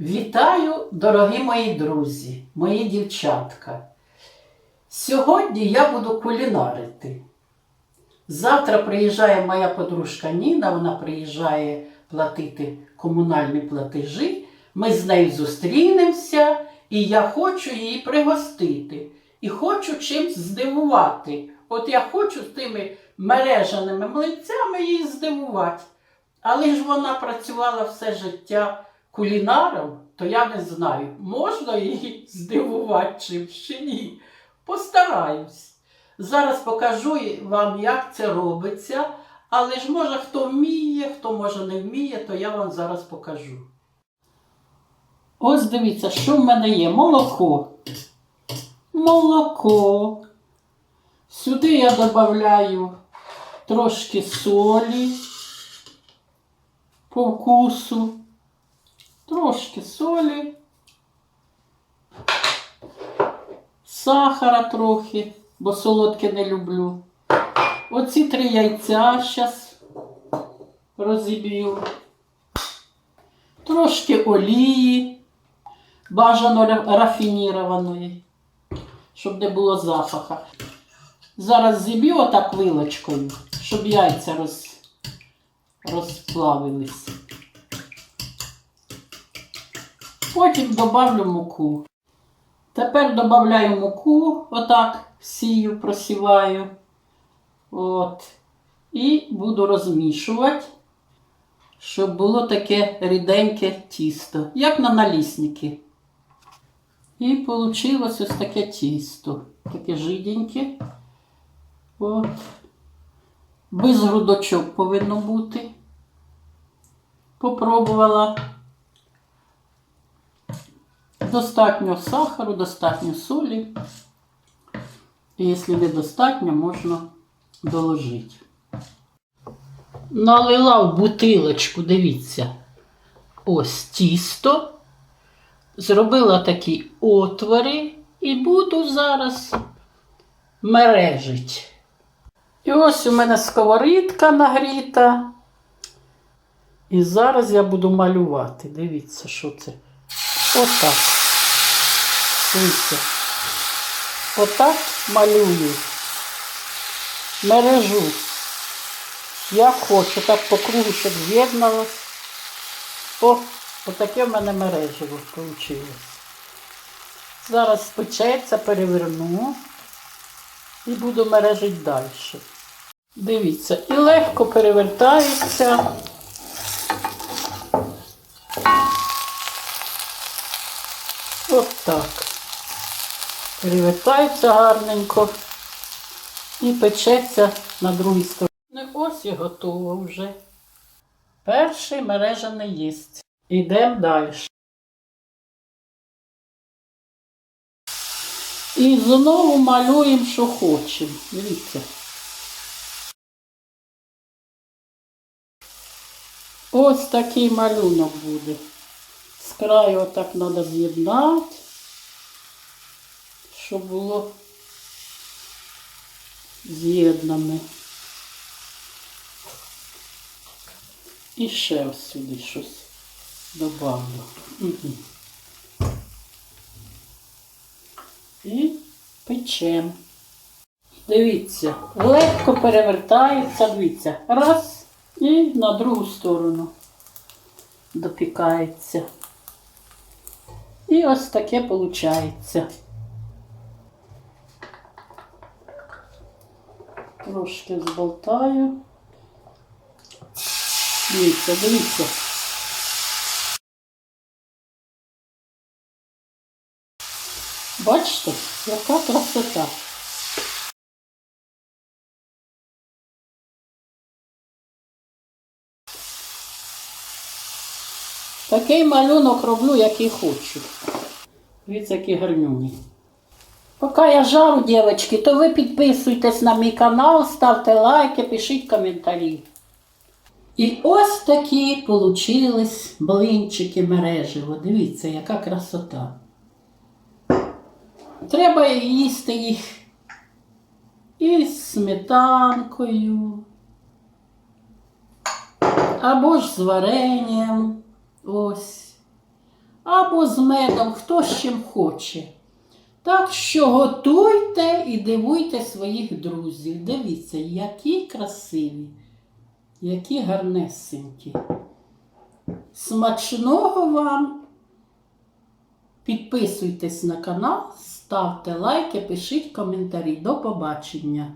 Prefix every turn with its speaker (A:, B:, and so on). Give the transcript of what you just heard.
A: Вітаю, дорогі мої друзі, мої дівчатка. Сьогодні я буду кулінарити. Завтра приїжджає моя подружка Ніна, вона приїжджає платити комунальні платежі. Ми з нею зустрінемося, і я хочу її пригостити. І хочу чимсь здивувати. От я хочу тими мережаними млинцями її здивувати. Але ж вона працювала все життя кулінаром, то я не знаю, можна її здивувати чим чи ні. Постараюсь. Зараз покажу вам, як це робиться. Але ж може хто вміє, хто може не вміє, то я вам зараз покажу. Ось дивіться, що в мене є. Молоко. Молоко. Сюди я додаю трошки солі по вкусу, трошки солі, сахара трохи, бо солодке не люблю. Оці три яйця зараз розіб'ю. Трошки олії, бажано рафінірованої, щоб не було запаха. Зараз зіб'ю отак вилочкою, щоб яйця роз, розплавились. Потім добавлю муку. Тепер додаю муку, отак сію, просіваю. От. І буду розмішувати, щоб було таке ріденьке тісто, як на налісники. І вийшло ось таке тісто. Таке жиденьке. От. Без грудочок повинно бути. Попробувала. Достатньо сахару, достатньо солі. І якщо недостатньо, можна доложити. Налила в бутилочку, дивіться, ось тісто. Зробила такі отвори і буду зараз мережить. І ось у мене сковорідка нагріта. І зараз я буду малювати. Дивіться, що це. Отак. Дивіться. Отак малюю. Мережу. Як хочу, так по кругу, щоб з'єдналось. О, отаке в мене мережево вийшло. Зараз спечеться, переверну і буду мережити далі. Дивіться, і легко перевертається. От так. Перевертається гарненько і печеться на другій стороні. Ну, ось і готово вже. Перший мережаний єсть. Ідемо далі. І знову малюємо, що хочемо. Дивіться. Ось такий малюнок буде. З краю отак треба з'єднати, щоб було з'єднане. І ще ось сюди щось добавлю. І печем. Дивіться, легко перевертається, дивіться, раз і на другу сторону допікається. І ось таке виходить. Трошки зболтаю. Дивіться, дивіться. Бачите, яка красота. Такий малюнок роблю, який хочу. Дивіться, які гарнюні. Поки я жару, дівчатки, то ви підписуйтесь на мій канал, ставте лайки, пишіть коментарі. І ось такі получились блинчики мережево. Дивіться, яка красота. Треба їсти їх із сметанкою, або ж з варенням. Ось. або з медом, хто з чим хоче. Так що готуйте і дивуйте своїх друзів. Дивіться, які красиві, які гарнесенькі. Смачного вам! Підписуйтесь на канал, ставте лайки, пишіть коментарі. До побачення!